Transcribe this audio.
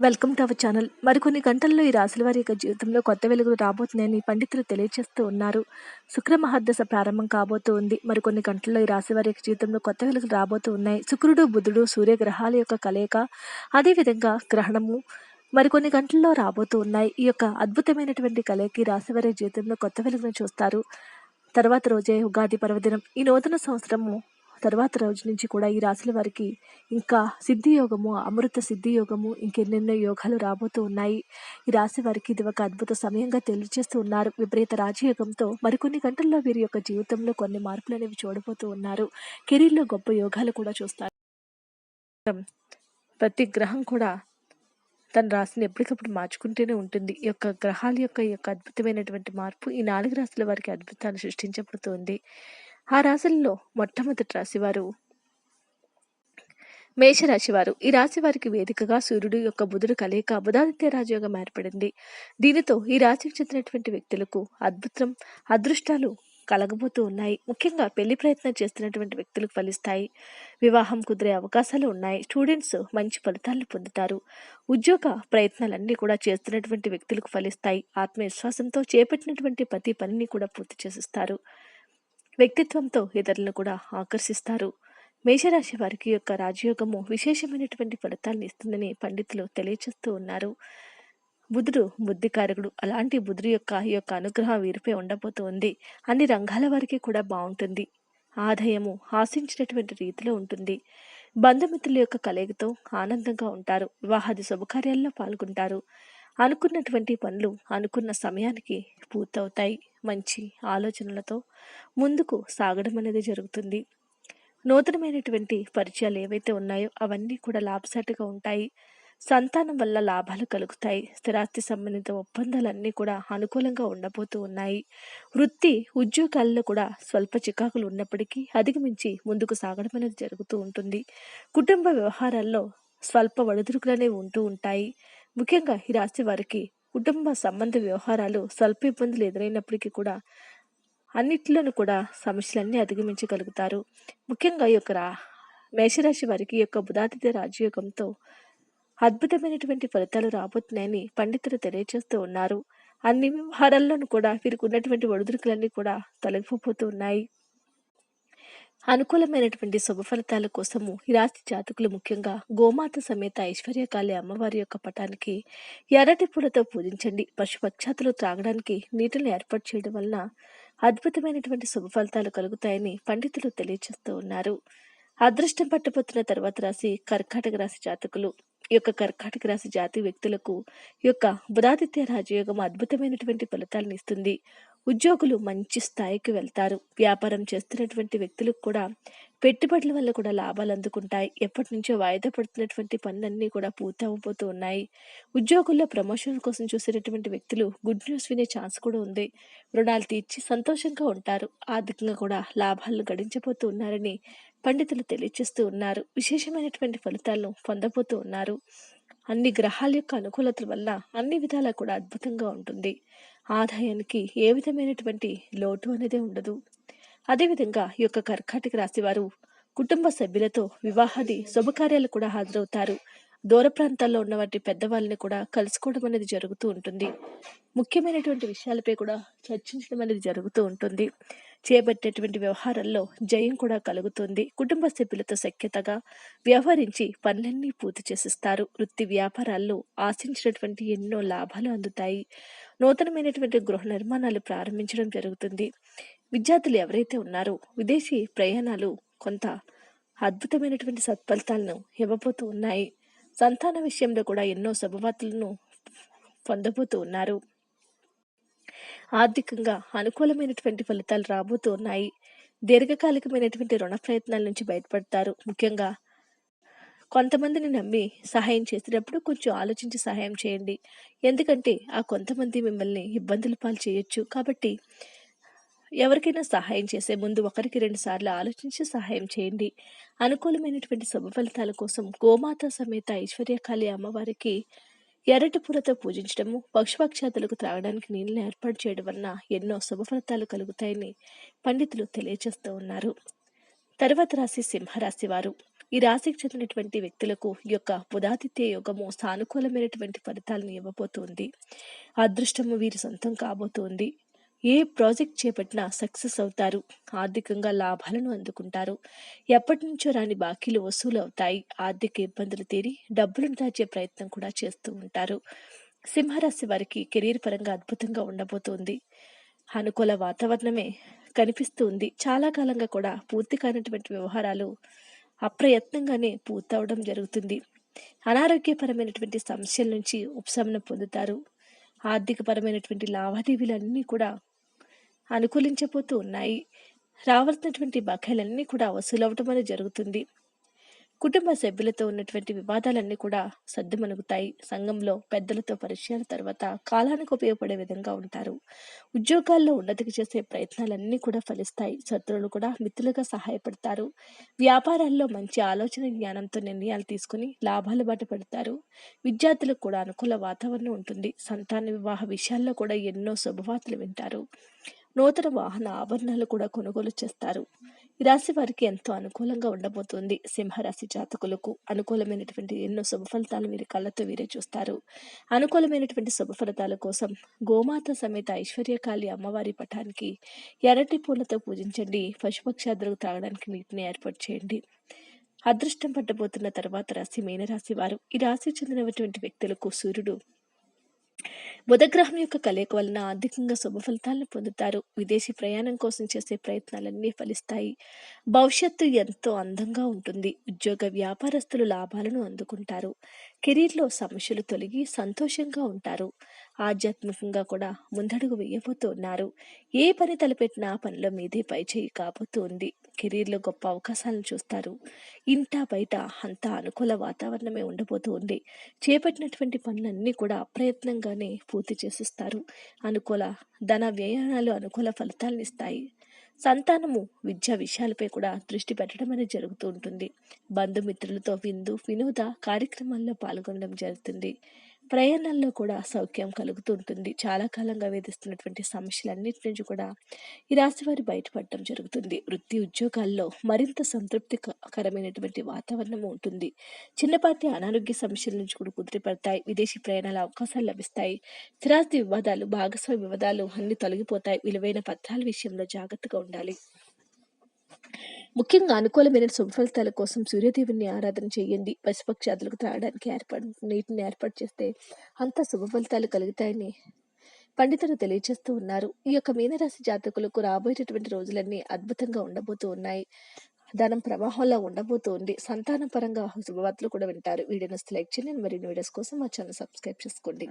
Welcome to our channel. మరికొన్ని గంటల్లో ఈ రాశుల వారి యొక్క జీవితంలో కొత్త వెలుగులు రాబోతున్నాయని పండితులు తెలియజేస్తూ ఉన్నారు. శుక్ర మహాదశ ప్రారంభం కాబోతూ ఉంది. మరికొన్ని గంటల్లో ఈ రాశి వారి యొక్క జీవితంలో కొత్త వెలుగులు రాబోతూ ఉన్నాయి. శుక్రుడు బుధుడు సూర్యగ్రహాల యొక్క కలయిక అదేవిధంగా గ్రహణము మరికొన్ని గంటల్లో రాబోతూ ఉన్నాయి. ఈ యొక్క అద్భుతమైనటువంటి కలయికి రాశి వారి జీవితంలో కొత్త వెలుగును చూస్తారు. తర్వాత రోజే ఉగాది పర్వదినం. ఈ నూతన సంవత్సరము తర్వాత రోజు నుంచి కూడా ఈ రాశుల వారికి ఇంకా సిద్ధి యోగము అమృత సిద్ధి యోగము ఇంకెన్నెన్నో యోగాలు రాబోతూ ఉన్నాయి. ఈ రాశి వారికి ఇది ఒక అద్భుత సమయంగా తెలియజేస్తూ ఉన్నారు. విపరీత రాజయోగంతో మరికొన్ని గంటల్లో వీరి యొక్క జీవితంలో కొన్ని మార్పులు అనేవి చూడబోతూ ఉన్నారు. కెరీర్లో గొప్ప యోగాలు కూడా చూస్తారు. ప్రతి గ్రహం కూడా తన రాశిని ఎప్పటికప్పుడు మార్చుకుంటూనే ఉంటుంది. ఈ యొక్క గ్రహాల యొక్క ఈ యొక్క అద్భుతమైనటువంటి మార్పు ఈ నాలుగు రాశుల వారికి అద్భుతాన్ని సృష్టించబడుతుంది ఆ రాశుల్లో మొట్టమొదటి రాశివారు మేషరాశివారు. ఈ రాశి వారికి వేదికగా సూర్యుడు యొక్క బుధుడు కలయిక బుధాదిత్య రాజయోగం ఏర్పడింది. దీనితో ఈ రాశికి చెందినటువంటి వ్యక్తులకు అద్భుతం అదృష్టాలు కలగబోతూ ఉన్నాయి. ముఖ్యంగా పెళ్ళి ప్రయత్నం చేస్తున్నటువంటి వ్యక్తులకు ఫలిస్తాయి. వివాహం కుదిరే అవకాశాలు ఉన్నాయి. స్టూడెంట్స్ మంచి ఫలితాలను పొందుతారు. ఉద్యోగ ప్రయత్నాలన్నీ కూడా చేస్తున్నటువంటి వ్యక్తులకు ఫలిస్తాయి. ఆత్మవిశ్వాసంతో చేపట్టినటువంటి ప్రతి పనిని కూడా పూర్తి చేసిస్తారు. వ్యక్తిత్వంతో ఇతరులను కూడా ఆకర్షిస్తారు. మేషరాశి వారికి యొక్క రాజయోగము విశేషమైనటువంటి ఫలితాలను ఇస్తుందని పండితులు తెలియచేస్తూ ఉన్నారు. బుధుడు బుద్ధికారకుడు. అలాంటి బుధుడు యొక్క ఈ యొక్క అనుగ్రహం వీరిపై ఉండబోతుంది అన్ని రంగాల వారికి కూడా బాగుంటుంది. ఆదాయము ఆశించినటువంటి రీతిలో ఉంటుంది. బంధుమిత్రుల యొక్క కలయికతో ఆనందంగా ఉంటారు. వివాహాది శుభకార్యాల్లో పాల్గొంటారు. అనుకున్నటువంటి పనులు అనుకున్న సమయానికి పూర్తవుతాయి. మంచి ఆలోచనలతో ముందుకు సాగడం అనేది జరుగుతుంది. నూతనమైనటువంటి పరిచయాలు ఏవైతే ఉన్నాయో అవన్నీ కూడా లాభసాటిగా ఉంటాయి. సంతానం వల్ల లాభాలు కలుగుతాయి. స్థిరాస్తి సంబంధిత ఒప్పందాలన్నీ కూడా అనుకూలంగా ఉండబోతూ ఉన్నాయి. వృత్తి ఉద్యోగాల్లో కూడా స్వల్ప చికాకులు ఉన్నప్పటికీ అధిగమించి ముందుకు సాగడం అనేది జరుగుతూ ఉంటుంది. కుటుంబ వ్యవహారాల్లో స్వల్ప వడుదురుకులనే ఉంటూ ఉంటాయి. ముఖ్యంగా ఈ రాశి వారికి కుటుంబ సంబంధ వ్యవహారాలు స్వల్ప ఇబ్బందులు ఎదురైనప్పటికీ కూడా అన్నిట్లోనూ కూడా సమస్యలన్నీ అధిగమించగలుగుతారు. ముఖ్యంగా ఈ యొక్క మేషరాశి వారికి యొక్క బుధాతిథ్య రాజయోగంతో అద్భుతమైనటువంటి ఫలితాలు రాబోతున్నాయని పండితులు తెలియజేస్తూ ఉన్నారు. అన్ని వ్యవహారాల్లోనూ కూడా వీరికి ఉన్నటువంటి ఒడిదుడుకులన్నీ కూడా తొలగిపోతూ ఉన్నాయి. అనుకూలమైనటువంటి శుభ ఫలితాల కోసము ఈ రాశి జాతకులు ముఖ్యంగా గోమాత సమేత ఐశ్వర్యకాళి అమ్మవారి యొక్క పటానికి ఎర్రటి పూలతో పూజించండి. పశుపక్షాతులు త్రాగడానికి నీటిని ఏర్పాటు చేయడం వలన అద్భుతమైనటువంటి శుభ ఫలితాలు కలుగుతాయని పండితులు తెలియజేస్తూ ఉన్నారు. అదృష్టం పట్టబోతున్న తర్వాత రాశి కర్కాటక రాశి జాతకులు. ఈ యొక్క కర్కాటక రాశి జాతి వ్యక్తులకు యొక్క బుధాదిత్య రాజయోగం అద్భుతమైనటువంటి ఫలితాలను ఇస్తుంది. ఉద్యోగులు మంచి స్థాయికి వెళ్తారు. వ్యాపారం చేస్తున్నటువంటి వ్యక్తులకు కూడా పెట్టుబడుల వల్ల కూడా లాభాలు అందుకుంటాయి. ఎప్పటి నుంచో వాయిదా పడుతున్నటువంటి పనులన్నీ కూడా పూర్తవబోతూ ఉన్నాయి. ఉద్యోగుల్లో ప్రమోషన్ కోసం చూసేటటువంటి వ్యక్తులు గుడ్ న్యూస్ వినే ఛాన్స్ కూడా ఉంది. రుణాలు తీర్చి సంతోషంగా ఉంటారు. ఆర్థికంగా కూడా లాభాలను గడించబోతూ ఉన్నారని పండితులు తెలియచేస్తూ ఉన్నారు. విశేషమైనటువంటి ఫలితాలను పొందబోతూ ఉన్నారు. అన్ని గ్రహాల యొక్క అనుకూలతల వల్ల అన్ని విధాలా కూడా అద్భుతంగా ఉంటుంది. ఆదాయానికి ఏ విధమైనటువంటి లోటు అనేది ఉండదు. అదేవిధంగా ఈ యొక్క కర్కాటక రాశి వారు కుటుంబ సభ్యులతో వివాహాది శుభకార్యాలు కూడా హాజరవుతారు. దూర ప్రాంతాల్లో ఉన్నటువంటి పెద్దవాళ్ళని కూడా కలుసుకోవడం అనేది జరుగుతూ ఉంటుంది. ముఖ్యమైనటువంటి విషయాలపై కూడా చర్చించడం అనేది జరుగుతూ ఉంటుంది. చేపట్టేటువంటి వ్యవహారాల్లో జయం కూడా కలుగుతుంది. కుటుంబ సభ్యులతో సఖ్యతగా వ్యవహరించి పనులన్నీ పూర్తి చేసిస్తారు. వృత్తి వ్యాపారాల్లో ఆశించినటువంటి ఎన్నో లాభాలు అందుతాయి. నూతనమైనటువంటి గృహ నిర్మాణాలు ప్రారంభించడం జరుగుతుంది. విద్యార్థులు ఎవరైతే ఉన్నారో విదేశీ ప్రయాణాలు కొంత అద్భుతమైనటువంటి సత్ఫలితాలను ఇవ్వబోతూ ఉన్నాయి. సంతాన విషయంలో కూడా ఎన్నో శుభవార్తలను పొందబోతూ ఉన్నారు. ఆర్థికంగా అనుకూలమైనటువంటి ఫలితాలు రాబోతూ ఉన్నాయి దీర్ఘకాలికమైనటువంటి రుణ ప్రయత్నాల నుంచి బయటపడతారు. ముఖ్యంగా కొంతమందిని నమ్మి సహాయం చేసేటప్పుడు కొంచెం ఆలోచించి సహాయం చేయండి. ఎందుకంటే ఆ కొంతమంది మిమ్మల్ని ఇబ్బందులు పాలు చేయొచ్చు. కాబట్టి ఎవరికైనా సహాయం చేసే ముందు ఒకరికి రెండు సార్లు ఆలోచించి సహాయం చేయండి. అనుకూలమైనటువంటి శుభ ఫలితాల కోసం గోమాత సమేత ఐశ్వర్యకాళి అమ్మవారికి ఎర్రటి పూలతో పూజించడము పక్షుపక్షాతులకు త్రాగడానికి నీళ్ళని ఏర్పాటు చేయడం వలన ఎన్నో శుభ ఫలితాలు కలుగుతాయని పండితులు తెలియజేస్తూ ఉన్నారు. తర్వాత రాశి సింహరాశి వారు. ఈ రాశికి చెందినటువంటి వ్యక్తులకు ఈ యొక్క ఉదాతిథ్య యోగము సానుకూలమైనటువంటి ఫలితాలను ఇవ్వబోతుంది. అదృష్టము వీరి సొంతం కాబోతోంది. ఏ ప్రాజెక్ట్ చేపట్టినా సక్సెస్ అవుతారు. ఆర్థికంగా లాభాలను అందుకుంటారు. ఎప్పటి నుంచో రాని బాకీలు వసూలు అవుతాయి ఆర్థిక ఇబ్బందులు తీరి డబ్బులను దాచే ప్రయత్నం కూడా చేస్తూ ఉంటారు. సింహరాశి వారికి కెరీర్ పరంగా అద్భుతంగా ఉండబోతోంది. అనుకూల వాతావరణమే కనిపిస్తూ ఉంది చాలా కాలంగా కూడా పూర్తి కానటువంటి వ్యవహారాలు అప్రయత్నంగానే పూర్తవడం జరుగుతుంది. అనారోగ్యపరమైనటువంటి సమస్యల నుంచి ఉపశమనం పొందుతారు. ఆర్థికపరమైనటువంటి లావాదేవీలన్నీ కూడా అనుకూలించబోతూ ఉన్నాయి. రావాల్సినటువంటి బకాయిలన్నీ కూడా వసూలవటం అనేది జరుగుతుంది. కుటుంబ సభ్యులతో ఉన్నటువంటి వివాదాలన్నీ కూడా సర్దుమణుగుతాయి. సంఘంలో పెద్దలతో పరిచయాల తర్వాత కాలానికి ఉపయోగపడే విధంగా ఉంటారు. ఉద్యోగాల్లో ఉన్నతికి చేసే ప్రయత్నాలన్నీ కూడా ఫలిస్తాయి. శత్రువులు కూడా మిత్రులుగా సహాయపడతారు. వ్యాపారాల్లో మంచి ఆలోచన జ్ఞానంతో నిర్ణయాలు తీసుకుని లాభాలు బాట పెడతారు. విద్యార్థులకు కూడా అనుకూల వాతావరణం ఉంటుంది. సంతాన వివాహ విషయాల్లో కూడా ఎన్నో శుభవార్తలు వింటారు. నూతన వాహన ఆభరణాలు కూడా కొనుగోలు చేస్తారు. ఈ రాశి వారికి ఎంతో అనుకూలంగా ఉండబోతుంది. సింహరాశి జాతకులకు అనుకూలమైనటువంటి ఎన్నో శుభ ఫలితాలు వీరి కళ్ళతో వీరే చూస్తారు. అనుకూలమైనటువంటి శుభ ఫలితాల కోసం గోమాత సమేత ఐశ్వర్యకాళి అమ్మవారి పటానికి ఎర్రటి పూలతో పూజించండి. పశుపక్షాదులకు తాగడానికి నీటిని ఏర్పాటు చేయండి. అదృష్టం పట్టబోతున్న తర్వాత రాశి మీనరాశి వారు. ఈ రాశి చెందినటువంటి వ్యక్తులకు సూర్యుడు బుధగ్రహం యొక్క కలయిక వలన ఆర్థికంగా శుభ ఫలితాలను పొందుతారు. విదేశీ ప్రయాణం కోసం చేసే ప్రయత్నాలన్నీ ఫలిస్తాయి. భవిష్యత్తు ఎంతో అందంగా ఉంటుంది. ఉద్యోగ వ్యాపారస్తులు లాభాలను అందుకుంటారు. కెరీర్లో సమస్యలు తొలగి సంతోషంగా ఉంటారు. ఆధ్యాత్మికంగా కూడా ముందడుగు వేయబోతున్నారు ఏ పని తలపెట్టినా పనిలో మీదే పై చేయి కాబోతుంది. కెరీర్లో గొప్ప అవకాశాలను చూస్తారు. ఇంట బయట అంతా అనుకూల వాతావరణమే ఉండబోతుంది. చేపట్టినటువంటి పనులన్నీ కూడా అప్రయత్నంగానే పూర్తి చేసిస్తారు. అనుకూల ధన వ్యయాలు అనుకూల ఫలితాలను ఇస్తాయి. సంతానము విద్యా విషయాలపై కూడా దృష్టి పెట్టడం అనేది జరుగుతూ ఉంటుంది. బంధుమిత్రులతో విందు వినోద కార్యక్రమాల్లో పాల్గొనడం జరుగుతుంది. ప్రయాణాల్లో కూడా సౌఖ్యం కలుగుతూ ఉంటుంది చాలా కాలంగా వేధిస్తున్నటువంటి సమస్యలన్నిటి నుంచి కూడా ఈ రాశి వారి బయటపడటం జరుగుతుంది. వృత్తి ఉద్యోగాల్లో మరింత సంతృప్తికరమైనటువంటి వాతావరణం ఉంటుంది. చిన్నపాటి అనారోగ్య సమస్యల నుంచి కూడా కుదిరిపడతాయి విదేశీ ప్రయాణాల అవకాశాలు లభిస్తాయి. స్థిరాస్తి వివాదాలు భాగస్వామి వివాదాలు అన్ని తొలగిపోతాయి. విలువైన పత్రాల విషయంలో జాగ్రత్తగా ఉండాలి. ముఖ్యంగా అనుకూలమైన శుభఫలితాల కోసం సూర్యదేవుని ఆరాధన చేయండి. పశుపక్షాదులకు త్రాగడానికి ఏర్పాటు నీటిని ఏర్పాటు చేస్తే అంత శుభ ఫలితాలు కలుగుతాయని పండితులు తెలియజేస్తూ ఉన్నారు. ఈ యొక్క మీనరాశి జాతకులకు రాబోయేటటువంటి రోజులన్నీ అద్భుతంగా ఉండబోతూ ఉన్నాయి. ధనం ప్రవాహంలో ఉండబోతోంది సంతాన పరంగా శుభవార్తలు కూడా వింటారు. వీడియోని లైక్ చేయండి. మరిన్ని వీడియోస్ కోసం మా ఛానల్ సబ్స్క్రైబ్ చేసుకోండి.